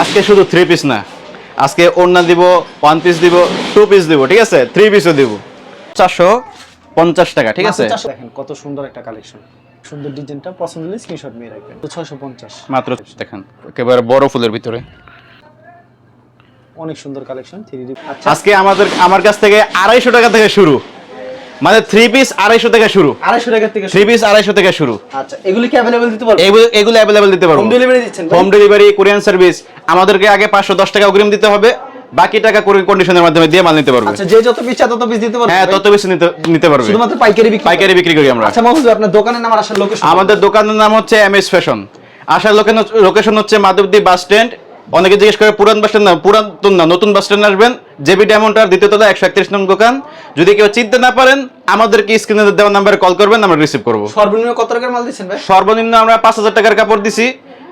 আজকে শুধু three piece না। আজকে ওড়না দিব ওয়ান পিস দিব টু পিস দিব ঠিক আছে? থ্রি পিসও দিব। চারশো পঞ্চাশ টাকা ঠিক আছে? দেখেন কত সুন্দর একটা কালেকশন সুন্দর ডিজাইনটা পছন্দ হলে স্ক্রিনশট নিয়ে রাখবেন। ছয়শো পঞ্চাশ। মাত্র দেখেন একেবারে বড় ফুলের ভিতরে। অনেক সুন্দর কালেকশন থ্রি আজকে আমাদের আমার কাছ থেকে আড়াইশো টাকা থেকে শুরু। মানে থ্রি পিস আড়াইশো থেকে শুরু। আড়াইশো টাকা থেকে থ্রি পিস আড়াইশো থেকে শুরু। আচ্ছা এগুলি কি অ্যাভেলেবল দিতে পারবেন এগুলো অ্যাভেলেবেল দিতে পারব। হোম ডেলিভারি দিচ্ছেন হোম ডেলিভারি কোরিয়ান সার্ভিস আমাদেরকে আগে পাঁচশো দশ টাকা অগ্রিম দিতে হবে। বাকি টাকা কন্ডিশনের মাধ্যমে দিয়ে মাল নিতে পারবে। আচ্ছা যে যত পিস তত পিস দিতে পারবেন হ্যাঁ তত বেশি নিতে নিতে পারবে। শুধুমাত্র পাইকারি বিক্রি পাইকারি বিক্রি করি আমরা। আচ্ছা ভাই, আপনার দোকানের নাম আর আসার লোকেশন আমাদের দোকানের নাম হচ্ছে এম এস ফ্যাশন আসার লোকেশন হচ্ছে মাধবদী বাস স্ট্যান্ড অনেকে জিজ্ঞেস করে পুরান বাস স্ট্যান্ড না পুরাতন না নতুন বাস স্ট্যান্ড আসবেন? জেবি ডায়মন্ডার দ্বিতীয় তলা একশো একত্রিশ নম্বর দোকান। যদি কেউ চিনতে না পারেন আমাদেরকে স্ক্রিনে দেওয়া নাম্বারে কল করবেন আমরা রিসিভ করব। সর্বনিম্ন কত টাকার মাল দিচ্ছেন ভাই? সর্বনিম্ন আমরা পাঁচ হাজার টাকার কাপড় দিছি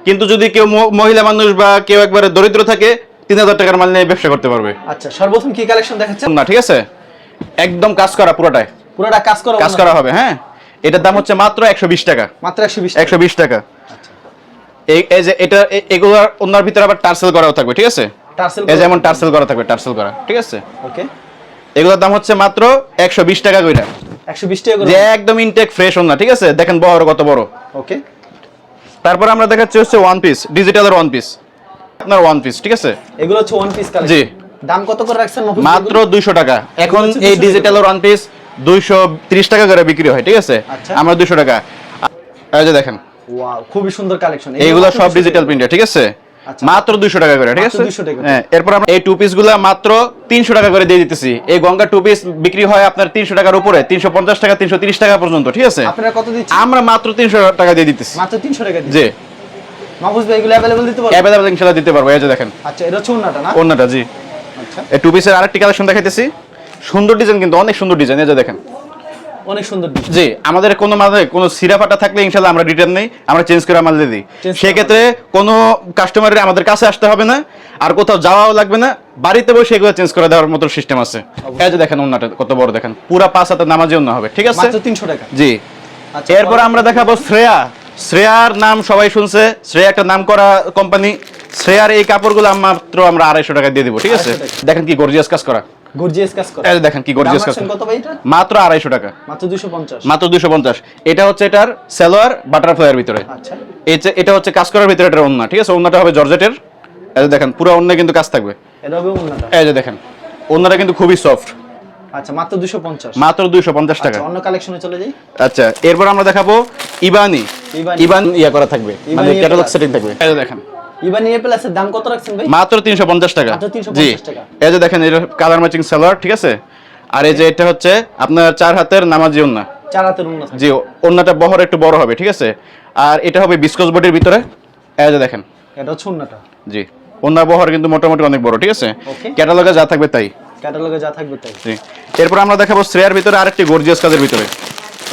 কিন্তু যদি কেউ মহিলা মানুষ বা কেউ একবারে দরিদ্র থাকে তিন হাজার টাকার মাল নিয়ে ব্যবসা করতে পারবে। আচ্ছা সর্বপ্রথম কি কালেকশন দেখাচ্ছেন? না ঠিক আছে? একদম কাজ করা পুরোটাই। পুরোটা কাজ করা কাজ করা হবে হ্যাঁ? এটার দাম হচ্ছে মাত্র একশো বিশ টাকা। মাত্র একশো বিশ একশো বিশ টাকা। এই যে এটা এ- এগুলোর ওনার ভিতরে আবার টার্সেল করাও থাকবে ঠিক আছে? এই যেমন টার্সেল করা থাকবে টার্সেল করা ঠিক আছে? ওকে। এগুলোর দাম হচ্ছে মাত্র একশো বিশ টাকা করে একশো বিশ টাকা যে একদম ইনটেক ফ্রেশ ওনা ঠিক আছে? দেখেন বড় কত বড়। ওকে। তারপর আমরা দেখাচ্ছি হচ্ছে ওয়ান পিস ডিজিটালের ওয়ান পিস আপনার ওয়ান পিস ঠিক আছে? এগুলো হচ্ছে ওয়ান পিস জি। দাম কত করে রাখছেন মাত্র এগুলো? দুইশো টাকা। এখন এই 200। ডিজিটালের ওয়ান পিস দুইশো ত্রিশ টাকা করে বিক্রি হয় ঠিক আছে? আচ্ছা। আমরা দুইশো টাকা। এই যে দেখেন ওয়াও খুবই সুন্দর কালেকশন এইগুলো সব ডিজিটাল প্রিন্টার ঠিক আছে? আচ্ছা। মাত্র দুইশো টাকা করে ঠিক আছে? 200। হ্যাঁ এরপর আমরা এই টু পিসগুলা মাত্র তিনশো টাকা করে দিয়ে দিতেছি। এই গঙ্গা টু পিস বিক্রি হয় আপনার তিনশো টাকার উপরে তিনশো পঞ্চাশ টাকা তিনশো তিরিশ টাকা পর্যন্ত ঠিক আছে? আপনারা কত দিচ্ছেন? আমরা মাত্র তিনশো টাকা দিয়ে দিতেছি। মাত্র তিনশো টাকা জি। মাহফুজ ভাই এগুলো অ্যাভেলেবল দিতে পারবেন? অ্যাভেলেবল ইনশাল্লাহ দিতে পারব এই যে দেখেন। আচ্ছা এটা হচ্ছে ওন্নাটা না? অন্যটা জি। আচ্ছা। এই টু পিসের আরেকটি কালেকশন দেখাইতেছি। সুন্দর ডিজাইন কিন্তু অনেক সুন্দর ডিজাইন এই যে দেখেন। অনেক সুন্দর জি আমাদের কোনো মাঝে কোনো সিরাফাটা থাকলে ইনশাল্লাহ আমরা রিটার্ন নেই আমরা চেঞ্জ করে দিই। সেক্ষেত্রে কোনো কাস্টমারের আমাদের কাছে আসতে হবে না আর কোথাও যাওয়াও লাগবে না বাড়িতে বসে এগুলো চেঞ্জ করে দেওয়ার মতো সিস্টেম আছে। এই যে দেখেন কত বড় দেখেন পুরা পাঁচ হাতে নামাজি অন্য হবে ঠিক আছে? তিনশো টাকা। জি। আচ্ছা এরপর আমরা দেখাবো শ্রেয়া। শ্রেয়ার নাম সবাই শুনছে শ্রেয়া একটা নাম করা কোম্পানি শ্রেয়ার এই কাপড়গুলো মাত্র আমরা আড়াইশো টাকা দিয়ে দিব ঠিক আছে? দেখেন কি গর্জিয়াস কাজ করা। গর্জিয়াস কাজ করা। এই দেখেন কি গর্জিয়াস কাজ কত ভাই এটা? মাত্র আড়াইশো টাকা। মাত্র দুশো পঞ্চাশ। মাত্র দুশো পঞ্চাশ। এটা হচ্ছে এটার সালোয়ার বাটারফ্লাইয়ের ভিতরে। আচ্ছা। এটা হচ্ছে কাজ করার ভিতরে এটার ওন্না ঠিক আছে? ওন্নাটা হবে জর্জেটের। এই দেখেন পুরো ওন্না কিন্তু কাজ থাকবে। এটা হবে ওন্নাটা এই যে দেখেন ওন্নাটা কিন্তু খুবই সফট আচ্ছা মাত্র দুশো পঞ্চাশ। মাত্র দুইশো পঞ্চাশ টাকা। আচ্ছা অন্য কালেকশনে চলে যাই। আচ্ছা এরপর আমরা দেখাবো ইবানি ইবানি। ইবান ইয়া করা থাকবে। মানে ক্যাটালগ সেটিং থাকবে। এই দেখেন। ইবানি এ প্লাসের দাম কত রাখছেন ভাই? মাত্র তিনশো পঞ্চাশ টাকা। মাত্র 350 জি। টাকা। এই যে দেখেন কালার ম্যাচিং সালোয়ার ঠিক আছে? আর এই যে এটা হচ্ছে আপনার চার হাতের নামাজি ওন্না। চার হাতের জি ওন্নাটা বহর একটু বড় হবে ঠিক আছে? আর এটা হবে বিস্কস বডির ভিতরে। এই যে দেখেন। এটা হচ্ছে জি বহর কিন্তু মোটামুটি অনেক বড় ঠিক আছে? ক্যাটালগে যা থাকবে তাই। ক্যাটালগে যা থাকবে তাই। জি। এরপর আমরা দেখাবো শ্রেয়ার ভিতরে আরেকটি গর্জিয়াস কাজের ভিতরে।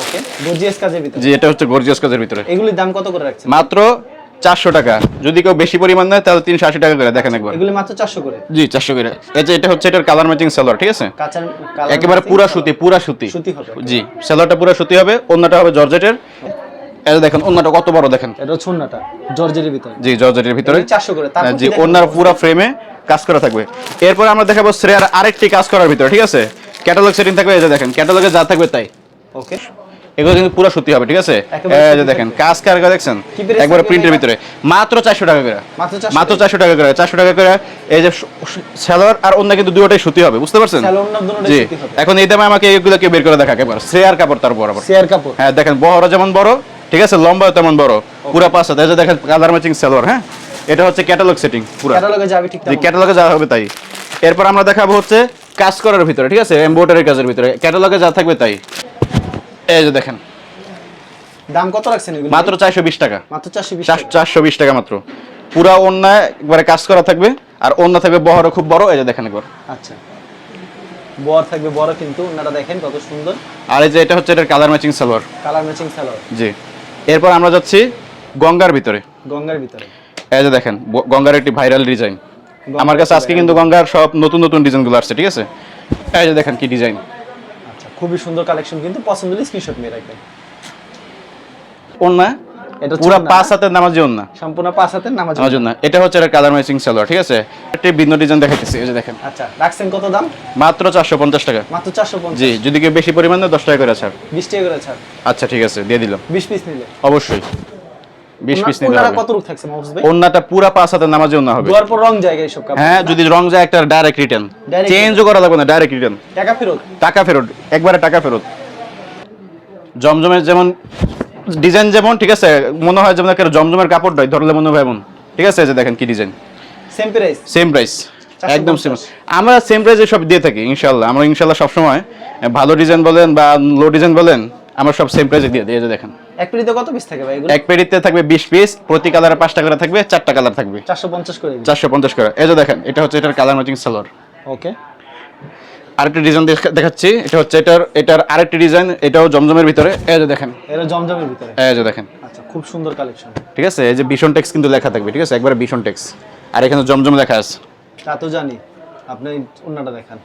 ওকে গর্জিয়াস কাজের ভিতরে। জি এটা হচ্ছে গর্জিয়াস কাজের ভিতরে। এগুলির দাম কত করে রাখছেন? মাত্র চারশো টাকা। যদি কেউ বেশি পরিমাণ নেয় তাহলে তিনশো আশি টাকা করে দেখেন একবার। এগুলি মাত্র চারশো করে। জি চারশো করে। এই যে এটা হচ্ছে এটার কালার ম্যাচিং সালোয়ার ঠিক আছে? একেবারে পুরা সুতি পুরা সুতি। জি সালোয়ারটা পুরা সুতি হবে অন্যটা হবে জর্জেটের। যে দেখেন কত বড় দেখেন। এটা হচ্ছে জর্জের ভিতরে। জি জর্জেটের ভিতরে। চারশো করে তারপর হ্যাঁ, জি? পুরো ফ্রেমে কাজ করা থাকবে। এরপর আমরা দেখাবো শ্রেয়ার আরেকটি কাজ করার ভিতরে ঠিক আছে? ক্যাটালগ সেটিং থাকবে এই যে দেখেন ক্যাটালগে যা থাকবে তাই। ওকে এগুলো কিন্তু পুরো সত্যি হবে ঠিক আছে? একেবারে এই যে দেখেন কাজ কার দেখছেন? একবার প্রিন্টের ভিতরে। মাত্র চারশো টাকা করে। মাত্র 400 চারশো টাকা করে চারশো টাকা করে। এই যে সালোয়ার আর অন্য কিন্তু দুটোটাই সুতি হবে বুঝতে পারছেন? জি। এখন এই দামে আমাকে এগুলোকে বের করে দেখা এবার শ্রেয়ার কাপড় তার বরাবর। চেয়ার কাপড়? হ্যাঁ দেখেন বড় যেমন বড় ঠিক আছে লম্বাও তেমন বড়। পুরো পাঁচ হাত। এই যে দেখেন কালার ম্যাচিং সালোয়ার হ্যাঁ? এটা হচ্ছে ক্যাটালগ সেটিং পুরো। ক্যাটালগে যাবে ঠিক ক্যাটালগে যা হবে তাই। এরপর আমরা দেখাবো হচ্ছে কাজ করার ভিতরে ঠিক আছে? এমব্রয়ডারি কাজের ভিতরে। ক্যাটালগে যা থাকবে তাই। এই যে দেখেন। দাম কত রাখছেন এগুলি? মাত্র চারশো বিশ টাকা। মাত্র চারশো বিশ চার- চারশো বিশ টাকা মাত্র। পুরা অন্যায় একবারে কাজ করা থাকবে আর অন্য থাকবে বহরও খুব বড় এই যে দেখেন একবার। আচ্ছা। বর থাকবে বড় কিন্তু ওনারা দেখেন কত সুন্দর। আর এই যে এটা হচ্ছে এটার colour matching salwar. Colour matching salwar. জি। এরপর আমরা যাচ্ছি গঙ্গার ভিতরে। গঙ্গার ভিতরে। এই যে দেখেন গঙ্গার একটি ভাইরাল ডিজাইন আমার কাছে আজকে কিন্তু গঙ্গার সব নতুন নতুন ডিজাইনগুলো আসছে ঠিক আছে? এই যে দেখেন কি ডিজাইন খুবই সুন্দর কালেকশন কিন্তু পছন্দ হলে স্ক্রিনশট নিয়ে রাখবেন। ওন্না এটা পুরো পাঁচ হাতের নামাজি ওন্না সম্পূর্ণ পাঁচ হাতের নামাজ এটা হচ্ছে একটা কালার ম্যাচিং সালোয়ার ঠিক আছে? একটা ভিন্ন ডিজাইন দেখাইতেছি এই যে দেখেন। আচ্ছা রাখছেন কত দাম? মাত্র চারশো পঞ্চাশ টাকা। মাত্র চারশো পঞ্চাশ। জি যদি কেউ বেশি পরিমাণে দশ টাকা করে ছাড়। বিশ টাকা করে ছাড়। আচ্ছা ঠিক আছে দিয়ে দিলাম। বিশ পিস নিলে। অবশ্যই। বিশ পিস নিতে হবে। কত রূপ থাকছে মাহফুজ ভাই? ওন্নাটা পুরা পাঁচ হাতের নামাজি ওন্না হবে। দুয়ার পর রং জায়গায় সব কাপড়। হ্যাঁ যদি রং যায় একটা ডাইরেক্ট রিটার্ন চেঞ্জও করা লাগবে না ডাইরেক্ট রিটার্ন টাকা ফেরত? টাকা ফেরত একবারে টাকা ফেরত। জমজমের যেমন ডিজাইন যেমন ঠিক আছে? মনে হয় যেমন একটা জমজমের কাপড়টাই ধরলে মনে হয় এমন। ঠিক আছে যে দেখেন কি design same price same price একদম সেম আমরা সেম প্রাইসে সব দিয়ে থাকি ইনশাল্লাহ আমরা ইনশাল্লাহ সবসময় ভালো ডিজাইন বলেন বা লো ডিজাইন বলেন আমরা সব সেম প্রাইসে দিয়ে দিই দেখেন। এক পেটিতে কত পিস থাকে ভাই এগুলো? এক পেটিতে থাকবে বিশ পিস প্রতি কালারে পাঁচটা করে থাকবে চারটা কালার থাকবে। চারশো পঞ্চাশ করে চারশো পঞ্চাশ করে। এই যে দেখেন এটা হচ্ছে এটার কালার ম্যাচিং সালোয়ার ওকে। আরেকটা ডিজাইন দেখাচ্ছি এটা হচ্ছে এটার এটার আরেকটি ডিজাইন এটাও জমজমের ভিতরে। এই যে দেখেন। এটা জমজমের ভিতরে? এই যে দেখেন। আচ্ছা খুব সুন্দর কালেকশন ঠিক আছে? এই যে ভীষণ টেক্স কিন্তু লেখা থাকবে ঠিক আছে? একবারে ভীষণ টেক্স আর এখানে জমজম লেখা আছে। তা তো জানি। আপনি উন্নাটা দেখান।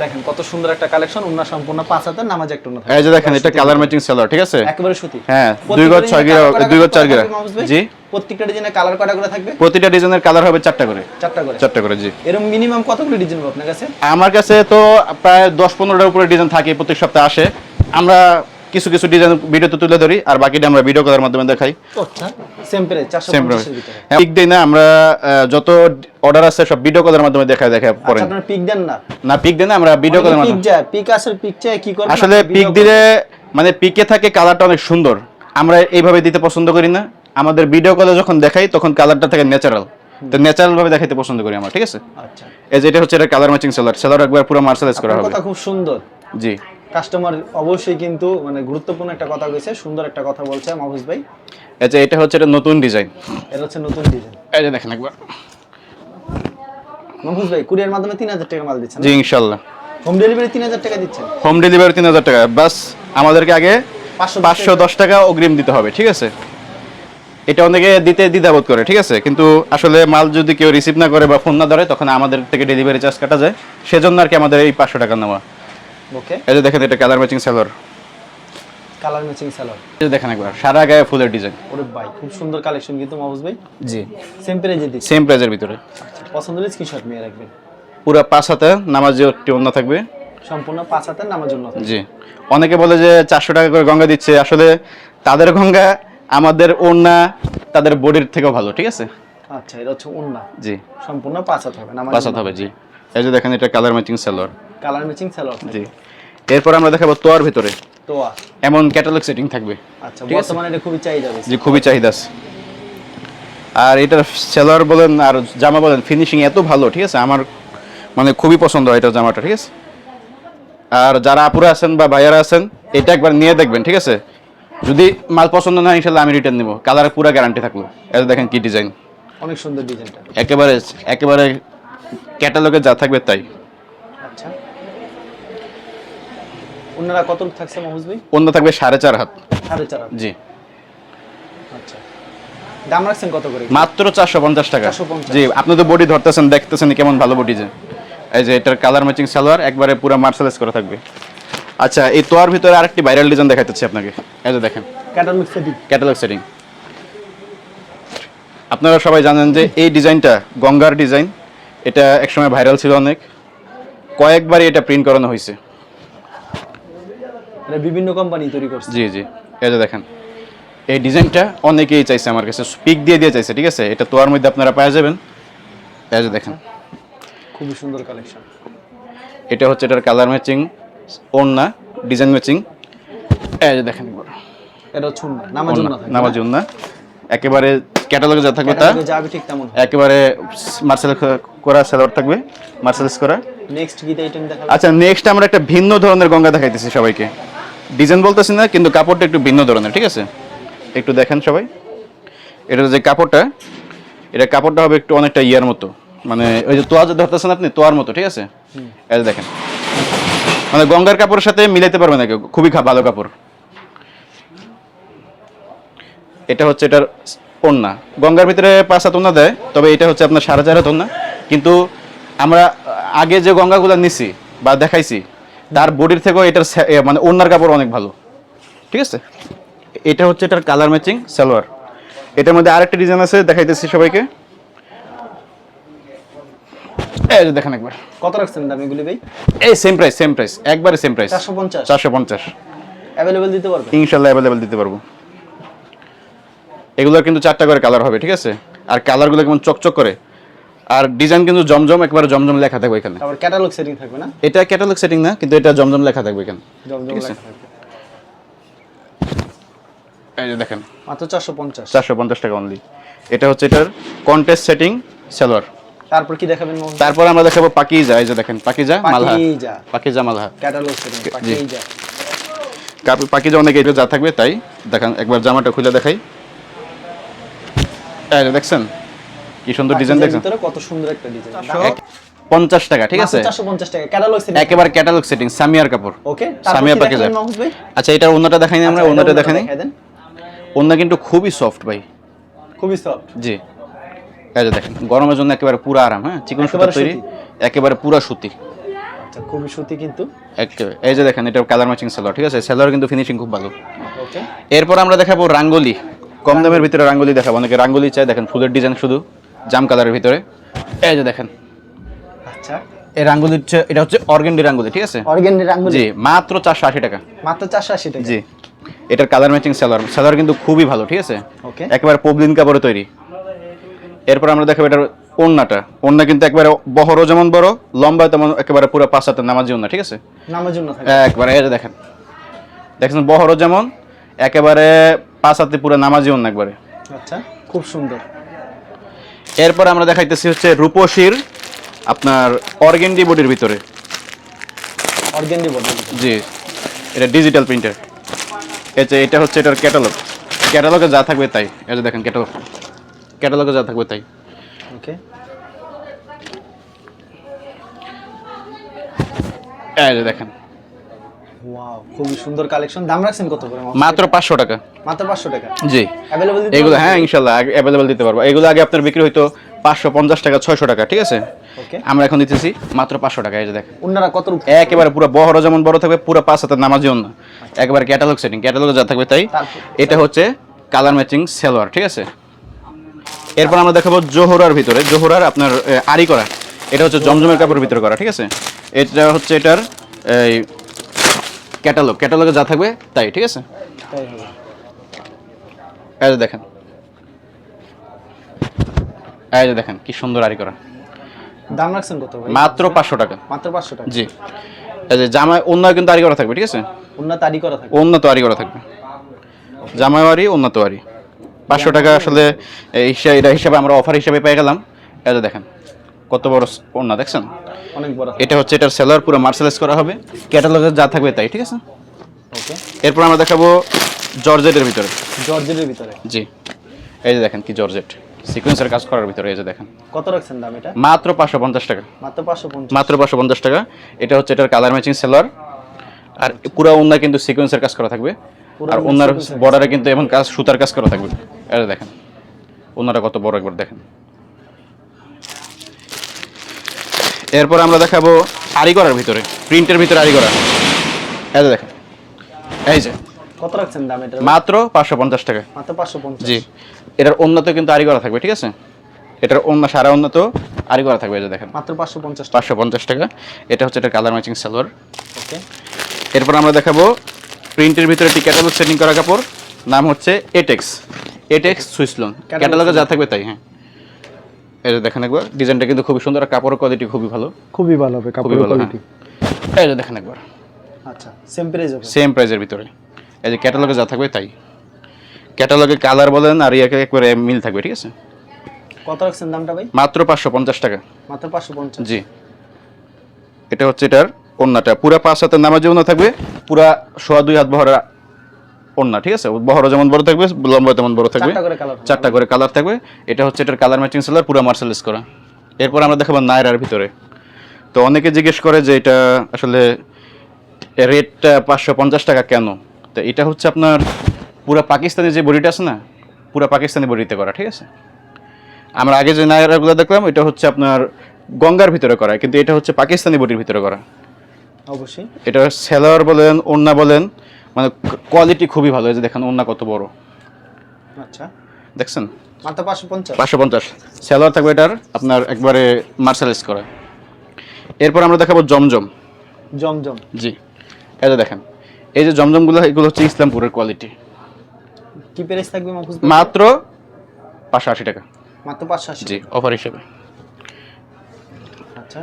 দেখেন কত সুন্দর একটা কালেকশন উন্না সম্পূর্ণ পাঁচ হাতের নামাজ একটা উন্না এই যে দেখেন এটা কালার ম্যাচিং সেলার ঠিক আছে? একেবারে সুতি। হ্যাঁ দুই গজ ছয় গিরা দুই গজ চার গিরা। জি। প্রত্যেকটা ডিজাইনের কালার কয়টা করে থাকবে? প্রতিটা ডিজাইনের কালার হবে চারটা করে। চারটা করে। চারটা করে জি। এরকম মিনিমাম কতগুলো ডিজাইন হবে আপনার কাছে? আমার কাছে তো প্রায় দশ পনেরোটার উপরে ডিজাইন থাকে প্রত্যেক সপ্তাহে আসে। আমরা কিছু কিছু ডিজাইন ভিডিওতে তুলে ধরি আর বাকিটা আমরা ভিডিও করার মাধ্যমে দেখাই। আচ্ছা পিক দিই না আমরা যত অর্ডার আছে সব ভিডিও করার মাধ্যমে আচ্ছা করেন। আপনার পিক দেন না? না পিক দেন না আমরা ভিডিও করার পিক মাধ্যমে। পিক আসলে পিক চাই কি করবেন? আসলে পিক দিলে মানে পিকে থাকে কালারটা অনেক সুন্দর। আমরা এইভাবে দিতে পছন্দ করি না। আমাদের ভিডিও কলে যখন দেখাই তখন কালারটা থাকে ন্যাচারাল তো ন্যাচারাল ভাবে দেখাইতে পছন্দ করি আমরা ঠিক আছে। আচ্ছা। এই যে এটা হচ্ছে এটা কালার ম্যাচিং সেলার সেলার একবার পুরো মার্শালাইজ করা হবে। কথা খুব সুন্দর। জি। কাস্টমার অবশ্যই কিন্তু মানে গুরুত্বপূর্ণ একটা কথা কইছে সুন্দর একটা কথা বলছে মাহফুজ ভাই। এই যে এটা হচ্ছে এটা নতুন ডিজাইন। এটা হচ্ছে নতুন ডিজাইন। এই যে দেখেন একবার। মাহফুজ ভাই কুরিয়ার মাধ্যমে তিন হাজার টাকা মাল দিচ্ছেন জি ইনশাল্লাহ। হোম ডেলিভারি তিন হাজার টাকা দিচ্ছেন? হোম ডেলিভারি তিন হাজার টাকা। বাস আমাদেরকে আগে পাঁচশো পাঁচশো দশ টাকা অগ্রিম দিতে হবে ঠিক আছে? এটা অনেকে দিতে দ্বিধাবোধ করে ঠিক আছে? কিন্তু আসলে মাল যদি কেউ রিসিভ না করে বা ফোন না ধরে তখন আমাদের থেকে ডেলিভারি চার্জ কাটা যায়। সেজন্য আর কি আমাদের এই পাঁচশো টাকা নেওয়া। ওকে এই যে দেখেন এটা colour matching salwar colour matching salwar এই যে দেখেন একবার সারা গায়ে ফুলের ডিজাইন ওরে ভাই খুব সুন্দর কালেকশন কিন্তু মাহফুজ ভাই। জি। সেম প্রাইজে দিচ্ছে। সেম প্রাইজের ভিতরে। পছন্দ হলে স্ক্রিনশট নিয়ে রাখবেন। পুরো পাঁচ হাতে নামাজে একটি অন্য থাকবে। সম্পূর্ণ পাঁচ হাতের নামার জন্য জি। অনেকে বলে যে চারশো টাকা করে গঙ্গা দিচ্ছে। আসলে তাদের গঙ্গা আমাদের ওড়না তাদের বডির থেকেও ভালো ঠিক আছে? আচ্ছা এটা হচ্ছে উন্না জি। সম্পূর্ণ পাঁচ হাত হবে নামাজ পাঁচ হাত হবে জি। এই যে দেখেন এটা colour matching salwar colour matching salwar জি। এরপর আমরা দেখাবো তোয়ার ভিতরে। তো এমন ক্যাটালগ সেটিং থাকবে। আচ্ছা বর্তমানে এটা খুবই চাহিদা বেশি। যে খুবই চাহিদা আছে। আর এটার সেলার বলেন আর জামা বলেন ফিনিশিং এত ভালো ঠিক আছে? আমার মানে খুবই পছন্দ হয় এটার জামাটা ঠিক আছে? আর যারা আপুরা আছেন বা ভাইয়ারা আছেন এটা একবার নিয়ে দেখবেন ঠিক আছে? যদি মাল পছন্দ না হয়, ইনশাল্লাহ আমি রিটার্ন নিবো। কালারের পুরো গ্যারান্টি থাকল। এটা দেখেন কি ডিজাইন অনেক সুন্দর ডিজাইনটা একেবারে একেবারে ক্যাটালগে যা থাকবে তাই আচ্ছা অন্যরা কত থাকছে মাহফুজ ভাই? অন্য থাকবে সাড়ে চার হাত। সাড়ে চার হাত। জি। আচ্ছা। দাম রাখছেন কত করে? মাত্র চারশো পঞ্চাশ টাকা। জি আপনি তো বডি ধরতেছেন দেখতেছেন কেমন ভালো বডি যে। এই যে এটার কালার ম্যাচিং সালোয়ার একবারে পুরো মার্শালাইজ করা থাকবে। আচ্ছা এই তোয়ার ভিতরে আরেকটি ভাইরাল ডিজাইন দেখাতেছি আপনাকে। এই যে দেখেন। ক্যাটালগ সেটিং ক্যাটালগ সেটিং আপনারা সবাই জানেন যে এই ডিজাইনটা গঙ্গার ডিজাইন। এটা একসময় ভাইরাল ছিল অনেক। কয়েকবারই এটা প্রিন্ট করানো হয়েছে। এটা বিভিন্ন কোম্পানি তৈরি করছে। জি জি। এই যে দেখেন এই ডিজাইনটা অনেকেই চাইছে আমার কাছে পিক দিয়ে দিয়ে চাইছে ঠিক আছে? এটা তোয়ার মধ্যে আপনারা পেয়ে যাবেন। এই যে দেখেন। খুবই সুন্দর কালেকশন এটা হচ্ছে এটার কালার ম্যাচিং ওড়না ডিজাইন ম্যাচিং এই যে দেখেন এটা হচ্ছে উন্না নামাজ নামাজ ওড়না। একেবারে ক্যাটালগে যা থাকবে তা যাবে ঠিক তেমন। একেবারে মার্শাল করা সেলর থাকবে মার্শালাইজ করা নেক্সট গীত আইটেম দেখাবো। আচ্ছা নেক্সট আমরা একটা ভিন্ন ধরনের গঙ্গা দেখাইতেছি সবাইকে। ডিজাইন বলতেছি না কিন্তু কাপড়টা একটু ভিন্ন ধরনের ঠিক আছে? একটু দেখেন সবাই। এটা যে কাপড়টা এটা কাপড়টা হবে একটু অনেকটা ইয়ার মতো। মানে ওই যে তোয়া যে ধরতেছেন আপনি তোয়ার মতো ঠিক আছে? এটা দেখেন। মানে গঙ্গার কাপড়ের সাথে মিলাইতে পারবে না কেউ খুবই ভালো কাপড়। এটা হচ্ছে এটার ওন্না গঙ্গার ভিতরে পাঁচ হাত ওন্না দেয় তবে এটা হচ্ছে আপনার সাড়ে চার হাত ওন্না কিন্তু আমরা আগে যে গঙ্গাগুলো নিছি বা দেখাইছি তার বডির থেকেও এটার মানে ওন্নার কাপড় অনেক ভালো। ঠিক আছে? এটা হচ্ছে এটার কালার ম্যাচিং সালোয়ার। এটার মধ্যে আরেকটা ডিজাইন আছে দেখাইতেছি সবাইকে। এই যে দেখেন একবার। কত রাখছেন দাম এগুলি ভাই? এই সেম প্রাইস সেম প্রাইস একবারে সেম প্রাইস চারশো পঞ্চাশ। চারশো পঞ্চাশ। অ্যাভেলেবেল দিতে পারবেন? ইনশাল্লাহ অ্যাভেলেবেল দিতে পারব। এগুলোর কিন্তু চারটা করে কালার হবে ঠিক আছে? আর কালারগুলো কেমন চকচক করে আর ডিজাইন কিন্তু জমজম একবারে জমজম লেখা থাকবে এখানে। তারপর ক্যাটালগ সেটিং থাকবে না? এটা ক্যাটালগ সেটিং না কিন্তু এটা জমজম লেখা থাকবে এখানে। জমজম লেখা থাকবে। এই যে দেখেন। মাত্র চারশো পঞ্চাশ। চারশো পঞ্চাশ টাকা অনলি এটা হচ্ছে এটার কন্টেস্ট সেটিং সালোয়ার তারপর কি দেখাবেন? তারপর আমরা দেখাবো পাকিজা এই যে দেখেন Pakiza Malha Pakeezah. Pakiza Malha catalogue setting Pakiza. Cup- Pakiza অনেক এটা যা থাকবে তাই। দেখেন একবার জামাটা খুলে দেখাই। এই দেখছেন? কি সুন্দর ডিজাইন দেখছেন? কত সুন্দর একটা ডিজাইন এক- পঞ্চাশ টাকা ঠিক আছে? চারশো পঞ্চাশ টাকা ক্যাটালগ সেটিং একেবারে ক্যাটালগ সেটিং সামিয়ার কাপড়। ওকে সামিয়া পাকিজা আচ্ছা এটার অন্যটা দেখাই না আমরা অন্যটা দেখাই কিন্তু খুবই সফট ভাই। খুবই সফট জি। এই যে দেখেন গরমের জন্য একেবারে পুরো আরাম হ্যাঁ? চিকন সুতা তৈরি একেবারে পুরো সুতি। আচ্ছা খুবই সুতি কিন্তু। একেবারে এই যে দেখেন এটা কালার ম্যাচিং সেলার ঠিক আছে? সেলার কিন্তু ফিনিশিং খুব ভালো। ওকে এরপর আমরা দেখাবো রাঙ্গলি। কম দামের ভিতরে রাঙ্গলি দেখাবো। অনেকে রাঙ্গলি চাই দেখেন ফুলের ডিজাইন শুধু। জাম কালারের ভিতরে। এই যে দেখেন। আচ্ছা। এই রাঙ্গুলি হচ্ছে এটা হচ্ছে অর্গেন্ডি রাঙ্গুলি ঠিক আছে? অর্গানিক রাঙ্গুলি। জি মাত্র চারশো আশি টাকা। মাত্র চারশো আশি টাকা। জি। এটার কালার ম্যাচিং সেলার সেলার কিন্তু খুবই ভালো ঠিক আছে? ওকে। একেবারে পবলিন কাপড়ে তৈরি। এরপর আমরা দেখাবো এটার ওন্নাটা ওন্না কিন্তু একবারে বহরও যেমন বড় লম্বা তেমন একেবারে পুরো পাঁচ হাতের নামাজি ওন্না ঠিক আছে? জন্য থাকে। একবারে এই যে দেখেন। দেখছেন বহরও যেমন একেবারে পাঁচ হাতে পুরো নামাজি ওন্না একবারে। আচ্ছা খুব সুন্দর। এরপর আমরা দেখাইতেছি হচ্ছে রূপসীর আপনার অর্গেন্ডি বডির ভিতরে। অর্গানিক বদল জি এটা ডিজিটাল প্রিন্টার এটা এটা হচ্ছে এটার ক্যাটালগ ক্যাটালগে যা থাকবে তাই। এই যে দেখেন ক্যাটালগ ক্যাটালগে যা থাকবে তাই। ওকে এই যে দেখেন। ওয়াও খুবই সুন্দর কালেকশন দাম রাখছেন কত করে? মাত্র পাঁচশো টাকা। মাত্র পাঁচশো টাকা? জি। দিতে এগুলো হ্যাঁ ইনশাল্লাহ অ্যাভেলেবেল দিতে পারব। এগুলো আগে আপনার বিক্রি হইতো পাঁচশো পঞ্চাশ টাকা ছয়শো টাকা ঠিক আছে? ওকে আমরা এখন দিতেছি মাত্র পাঁচশো টাকা এই যে দেখেন। অন্যরা কত রূপ একেবারে পুরো বহরও যেমন বড় থাকবে পুরো পাঁচ হাতের নামাজিও না একেবারে ক্যাটালগ সেটিং ক্যাটালগে যা থাকবে তাই। এটা হচ্ছে কালার ম্যাচিং সেলোয়ার ঠিক আছে? এরপর আমরা দেখাবো জোহরার ভিতরে। জোহরার আপনার আরি করা। এটা হচ্ছে জমজমের কাপড়ের ভিতরে করা ঠিক আছে? এটা হচ্ছে এটার এই ক্যাটালগ ক্যাটালগে যা থাকবে তাই ঠিক আছে? এই যে দেখেন। এই যে দেখেন কি সুন্দর আরি করা। দাম রাখছেন কত ভাই? মাত্র পাঁচশো টাকা। মাত্র পাঁচশো টাকা? জি। এই যে জামায় অন্য কিন্তু আরি করা থাকবে ঠিক আছে? অন্য তারি করা থাকে উন্নত আরি করা থাকবে। জামাইওয়ারি উন্নত আরি পাঁচশো টাকা আসলে এই হিসাবে আমরা অফার হিসাবে পেয়ে গেলাম। এটা দেখেন। কত বড় অন্য দেখছেন? অনেক বড়। এটা হচ্ছে এটার সেলার পুরো মার্সেলাইজ করা হবে। ক্যাটালগে যা থাকবে তাই ঠিক আছে? ওকে এরপর আমরা দেখাবো জর্জেটের ভিতরে। জর্জেটের ভিতরে? জি। এই যে দেখেন কি জর্জেট সিকোয়েন্সের কাজ করার ভিতরে এই যে দেখেন। কত রাখছেন দাম এটা? মাত্র পাঁচশো পঞ্চাশ টাকা। মাত্র পাঁচশো পঞ্চাশ। মাত্র পাঁচশো পঞ্চাশ টাকা। এটা হচ্ছে এটার কালার ম্যাচিং সেলার আর পুরো ওনার কিন্তু সিকোয়েন্সের কাজ করা থাকবে। আর ওনার বর্ডারে কিন্তু এমন কাজ সুতার কাজ করা থাকবে। এটা দেখেন। ওনারা কত বড় একবার দেখেন। এরপর আমরা দেখাবো আরি করার ভিতরে প্রিন্টের ভিতরে আরি করা এই যে দেখেন এই যে। কত রাখছেন দাম এটা মাত্র পাঁচশো পঞ্চাশ টাকা। মাত্র পাঁচশো পঞ্চাশ। জি এটার উন্নত কিন্তু আরি করা থাকবে ঠিক আছে? এটার অন্য সারা উন্নত আরি করা থাকবে এই যে দেখেন। মাত্র পাঁচশো পঞ্চাশ টাকা। পাঁচশো পঞ্চাশ টাকা এটা হচ্ছে এটা কালার ম্যাচিং সালোয়ার ওকে। এরপর আমরা দেখাবো প্রিন্টের ভিতরে একটি ক্যাটালগ সেটিং করা কাপড় নাম হচ্ছে এটেক্স এটেক্স সুইসলন ক্যাটালগে যা থাকবে তাই হ্যাঁ। এই যে দেখেন একবার ডিজাইনটা কিন্তু খুবই সুন্দর আর কাপড়ের কোয়ালিটি খুবই ভালো। খুবই ভালো হবে খুবই ভালো হ্যাঁ। এই যে দেখেন একবার। আচ্ছা সেম প্রাইস হবে? সেম প্রাইজের ভিতরে। এই যে ক্যাটালগে যা থাকবে তাই। ক্যাটালগে কালার বলেন আর ইয়াকে একবারে মিল থাকবে ঠিক আছে? কত রাখছেন দামটা ভাই? মাত্র পাঁচশো পঞ্চাশ টাকা। মাত্র পাঁচশো পঞ্চাশ। জি। এটা হচ্ছে এটার ওন্নাটা। পুরা পাঁচ হাতের নামাজে ওন্না থাকবে পুরা সোয়া দুই হাত বহরা ওন্না ঠিক আছে? বহর যেমন বড় থাকবে লম্বা তেমন বড় থাকবে চারটা করে কালার থাকবে। এটা হচ্ছে এটার কালার ম্যাচিং সেলার পুরো মার্শালাইজ করা। এরপর আমরা দেখাবো নায়রার ভিতরে। তো অনেকে জিজ্ঞেস করে যে এটা আসলে রেটটা পাঁচশো পঞ্চাশ টাকা কেন? তো এটা হচ্ছে আপনার পুরো পাকিস্তানি যে বডিটা আছে না পুরো পাকিস্তানি বডিতে করা ঠিক আছে? আমরা আগে যে নায়রাগুলো দেখলাম এটা হচ্ছে আপনার গঙ্গার ভিতরে করা কিন্তু এটা হচ্ছে পাকিস্তানি বডির ভিতরে করা। অবশ্যই। এটা সেলার বলেন ওন্না বলেন মানে কোয়ালিটি খুবই ভালো এই যে দেখেন ওন্না কত বড়। আচ্ছা। দেখছেন? মাত্র পাঁচশো পঞ্চাশ। পাঁচশো পঞ্চাশ। স্যালোয়ার থাকবে এটার আপনার একবারে মার্শালাইজ করা। এরপর আমরা দেখাবো জমজম। জমজম। জি। এই যে দেখেন এই যে জমজমগুলো এগুলো হচ্ছে ইসলামপুরের কোয়ালিটি কি প্রাইস থাকবে মাত্র পাঁচশো আশি টাকা। মাত্র পাঁচশো আশি। জি অফার হিসেবে। আচ্ছা।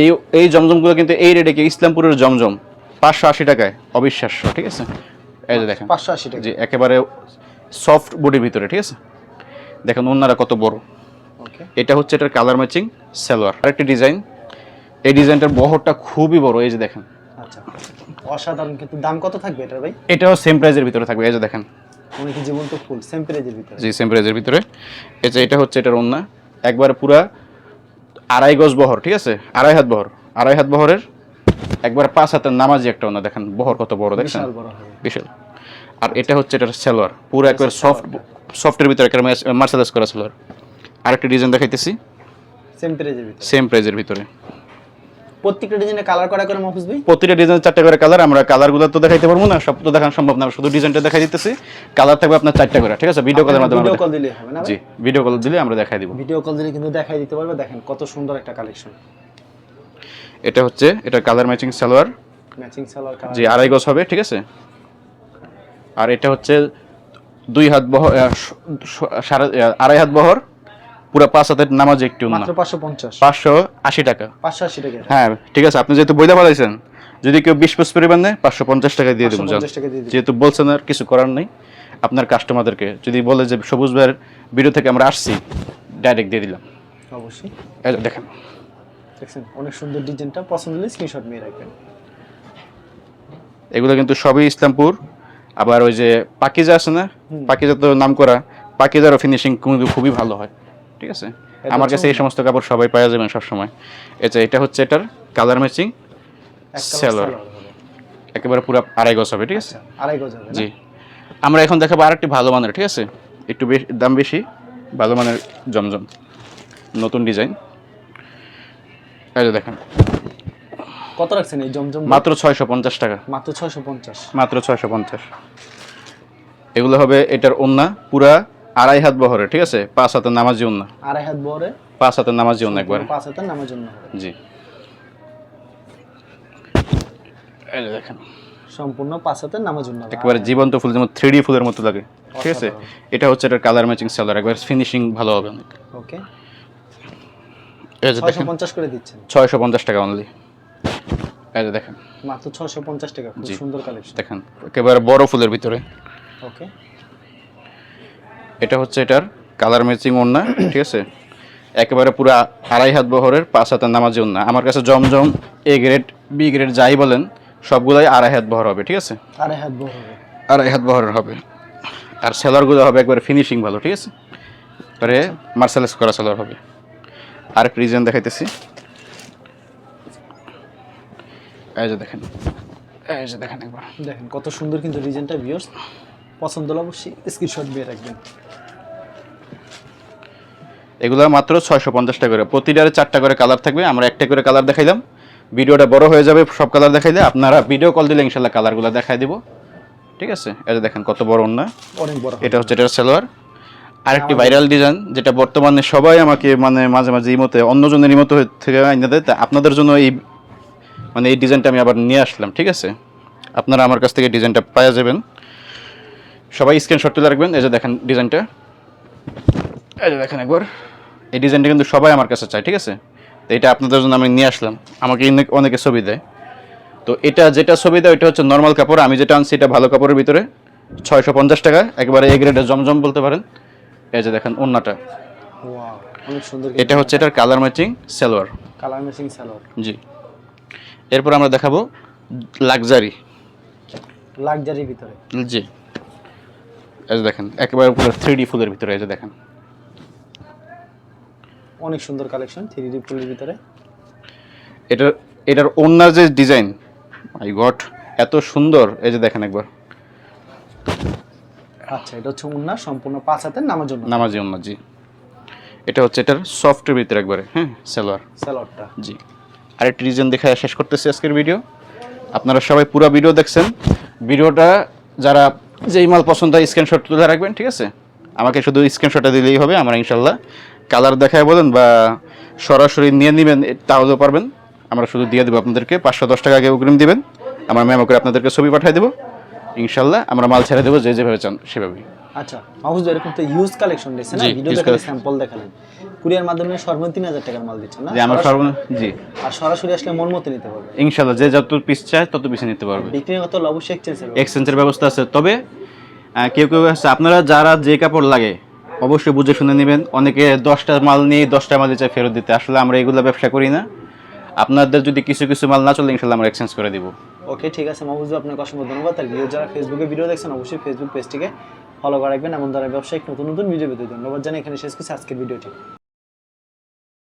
এই এই জমজমগুলো কিন্তু এই রেটে কি ইসলামপুরের জমজম? পাঁচশো আশি টাকায় অবিশ্বাস্য ঠিক আছে? এই যে দেখেন। পাঁচশো আশি টাকা। জি একেবারে সফট বডির ভিতরে ঠিক আছে? দেখেন ওনারা কত বড়। ওকে এটা হচ্ছে এটার কালার ম্যাচিং সালোয়ার। আরেকটি ডিজাইন। এই ডিজাইনটার বহরটা খুবই বড় এই যে দেখেন। আচ্ছা অসাধারণ কিন্তু দাম কত থাকবে এটার ভাই? এটাও সেম প্রাইজের ভিতরে থাকবে এই যে দেখেন। অনেকে জীবন্ত ফুল সেম প্রাইজের ভিতরে? জি সেম প্রাইজের ভিতরে। এই যে এটা হচ্ছে এটার ওন্না। একবার পুরা আড়াই গজ বহর ঠিক আছে? আড়াই হাত বহর। আড়াই হাত বহরের একবার পাঁচ হাতের নামাজি একটা ওন্না দেখেন বহর কত বড় দেখছেন বিশাল আর এটা হচ্ছে এটার সালোয়ার পুরো একবার সফট সফটের ভিতরে একটা মার্শালাইজ করা সালোয়ার। আরেকটি ডিজাইন দেখাইতেছি। সেম প্রাইজের ভিতরে। সেম প্রাইজের ভিতরে। প্রত্যেকটা ডিজাইনে কালার করা করে মাহফুজ ভাই? প্রতিটা ডিজাইন চারটা করে কালার আমরা কালারগুলো তো দেখাইতে পারব না সব তো দেখানো সম্ভব না শুধু ডিজাইনটা দেখাই দিতেছি। কালার থাকবে আপনার চারটা করে ঠিক আছে? ভিডিও কলের মাধ্যমে ভিডিও কল দিলে হবে না জি ভিডিও কল দিলে আমরা দেখাই দিব। ভিডিও কল দিলে কিন্তু দেখাই দিতে পারবে দেখেন কত সুন্দর একটা কালেকশন এটা হচ্ছে এটা colour matching salwar. Matching salwar জি আড়াই গজ হবে ঠিক আছে? আর এটা হচ্ছে দুই হাত বহর সাড়ে আড়াই হাত বহর পুরো পাঁচ হাতের নামাজ একটু মাত্র পাঁচশো পঞ্চাশ। পাঁচশো আশি টাকা। পাঁচশো আশি টাকা হ্যাঁ ঠিক আছে আপনি যেহেতু বইটা বলাইছেন যদি কেউ বিশ পিস পরিমাণ নেয় পাঁচশো পঞ্চাশ টাকা দিয়ে দেবো 550 টাকা দিয়ে দিবেন। যেহেতু বলছেন আর কিছু করার নেই আপনার কাস্টমারদেরকে যদি বলে যে সবুজ ভাইয়ের ভিডিও থেকে আমরা আসছি ডাইরেক্ট দিয়ে দিলাম। অবশ্যই। দেখেন। দেখছেন? অনেক সুন্দর ডিজাইনটা। পছন্দ হলে স্ক্রিনশট নিয়ে রাখবেন। এগুলো কিন্তু সবই ইসলামপুর। আবার ওই যে পাকিজা আছে না? পাকিজা তো নাম করা পাকিজারও ফিনিশিং কিন্তু খুবই ভালো হয়। ঠিক আছে? আমার কাছে এই সমস্ত কাপড় সবাই পাওয়া যাবেন সবসময়। এটা এটা হচ্ছে এটার কালার ম্যাচিং হবে। একেবারে পুরো আড়াই গজ হবে ঠিক আছে? আচ্ছা, আড়াই গজ হবে জি। আমরা এখন দেখাবো আরেকটি ভালো মানের ঠিক আছে? একটু বেশি দাম বেশি ভালো মানের জমজম। নতুন ডিজাইন। এই যে দেখেন। কত রাখছেন এই জমজম? মাত্র ছয়শো পঞ্চাশ টাকা। মাত্র ছয়শো পঞ্চাশ। মাত্র ছয়শো পঞ্চাশ। এগুলো হবে এটার ওন্না পুরা আড়াই হাত বহরে ঠিক আছে? পাঁচ হাতের নামাজি ওন্না। আড়াই হাত বহরে? পাঁচ হাতের নামাজি ওন্না একবার। পাঁচ হাতের জন্য হবে। জি। এই দেখেন। সম্পূর্ণ পাঁচ হাতের জন্য হবে। একেবারে জীবন্ত ফুল যেমন থ্রি ফুলের মতো লাগে। ঠিক আছে? এটা হচ্ছে এটার কালার ম্যাচিং সালোয়ার একবার ফিনিশিং ভালো হবে অনেক। ওকে এই যে দেখেন। করে দিচ্ছেন। টাকা অনলি এই যে দেখেন। মাত্র ছয়শো পঞ্চাশ টাকা খুব সুন্দর কালেকশন দেখেন একেবারে বড় ফুলের ভিতরে। ওকে এটা হচ্ছে এটার কালার ম্যাচিং ওন্না ঠিক আছে? একেবারে পুরো আড়াই হাত বহরের পাঁচ হাতের নামাজি ওন্না আমার কাছে Zamzam A grade B grade যাই বলেন সবগুলাই আড়াই হাত বহর হবে ঠিক আছে? আড়াই হাত বহর হবে। আড়াই হাত বহরের হবে। আর সেলারগুলো হবে একবারে ফিনিশিং ভালো ঠিক আছে? এবারে মার্শালাইজ করা সেলার হবে। আরেক রিজন দেখাইতেছি। এই যে দেখেন। এই যে দেখেন একবার। দেখেন কত সুন্দর কিন্তু ডিজাইনটা ভিউয়ার্স পছন্দ হলে অবশ্যই স্ক্রিনশট দিয়ে রাখবেন। এগুলো মাত্র ছয়শো পঞ্চাশ টাকা করে। প্রতিটারে চারটা করে কালার থাকবে। আমরা একটা করে কালার দেখাইলাম। ভিডিওটা বড় হয়ে যাবে সব কালার দেখাইলে আপনারা ভিডিও কল দিলে ইনশাল্লাহ কালারগুলো দেখাই দিব। ঠিক আছে? এটা দেখেন কত বড় না অনেক বড়। এটা হচ্ছে এটার সালোয়ার আরেকটি ভাইরাল ডিজাইন যেটা বর্তমানে সবাই আমাকে মানে মাঝে মাঝে ইমোতে অন্যজনের ইমোতে থেকে আইনা দেয়। তা আপনাদের জন্য এই মানে এই ডিজাইনটা আমি আবার নিয়ে আসলাম ঠিক আছে? আপনারা আমার কাছ থেকে ডিজাইনটা পাওয়া যাবেন। সবাই স্ক্রিনশট তুলে রাখবেন এই যে দেখেন ডিজাইনটা। এই যে দেখেন একবার। এই ডিজাইনটা কিন্তু সবাই আমার কাছে চায় ঠিক আছে? তো এটা আপনাদের জন্য আমি নিয়ে আসলাম। আমাকে অনেক- ছবি দেয়। তো এটা যেটা ছবি দেয় ওইটা হচ্ছে নর্মাল কাপড়। আমি যেটা আনছি এটা ভালো কাপড়ের ভিতরে। ছয়শো পঞ্চাশ টাকা একবারে এ গ্রেডের জমজম বলতে পারেন। এই যে দেখেন ওন্নাটা। অনেক সুন্দর এটা হচ্ছে এটার colour matching salwar colour matching salwar জি। এরপর আমরা দেখাবো লাক্সারি লাক্সারির ভিতরে। জি। এই যে দেখেন একেবারে পুরো থ্রি ডি ফুলের ভিতরে এই যে দেখেন। অনেক সুন্দর কালেকশন থ্রি ডি ফুলের ভিতরে। এটার এটার ওনার যে ডিজাইন আই গট এত সুন্দর এই যে দেখেন একবার। আচ্ছা এটা হচ্ছে উন্না সম্পূর্ণ পাঁচ হাতের নামের জন্য নামাজি ওনার জি। এটা হচ্ছে এটার সফটের ভিতরে একবারে হ্যাঁ সালোয়ার। সালোয়ারটা। জি। আরেকটি রিজন দেখে শেষ করতেছি আজকের ভিডিও আপনারা সবাই পুরো ভিডিও দেখছেন। ভিডিওটা যারা যেই মাল পছন্দ হয় স্ক্রিনশট তুলে রাখবেন ঠিক আছে? আমাকে শুধু স্ক্রিনশটটা দিলেই হবে আমরা ইনশাল্লাহ কালার দেখায় বলেন বা সরাসরি নিয়ে নেবেন তাহলেও পারবেন। আমরা শুধু দিয়ে দেবো আপনাদেরকে পাঁচশো দশ টাকা আগে অগ্রিম দিবেন। আমরা মেমো করে আপনাদেরকে ছবি পাঠিয়ে দেবো। ইনশাল্লাহ আমরা মাল ছেড়ে দেবো যে যেভাবে চান সেভাবেই। আচ্ছা মাহফুজ এরকম তো ইউজ কালেকশন দিচ্ছে না? ভিডিও দেখালে স্যাম্পল দেখালেন। কুরিয়ার মাধ্যমে তিন হাজার টাকার মাল দিচ্ছেন না? আমার সরাসরি- জি। আর সরাসরি আসলে মন মতো নিতে পারবে। ইনশাল্লাহ যে যত পিস চায় তত পিসে নিতে পারবে। বিক্রি কত অবশ্যই এক্সচেঞ্জ হবে এক্সচেঞ্জের ব্যবস্থা আছে। তবে কেউ কেউ আছে আপনারা যারা যে কাপড় লাগে অবশ্যই বুঝে শুনে নেবেন। অনেকে দশটা মাল নিয়ে দশটা মাল চাই ফেরত দিতে। আসলে আমরা এগুলো ব্যবসা করি না। আপনাদের যদি কিছু কিছু মাল না চলে ইনশাল্লাহ আমরা এক্সচেঞ্জ করে দিব। ওকে ঠিক আছে মাহফুজ ভাই, আপনাকে অসংখ্য ধন্যবাদ। আর ভিডিও যারা ফেসবুকে ভিডিও দেখছেন অবশ্যই ফেসবুক পেজটিকে ফলো করে রাখবেন। এমন ধরনের ব্যবসায়িক নতুন নতুন ভিডিও পেতে ধন্যবাদ জানাই। এখানে শেষ করছি আজকের ভিডিওটি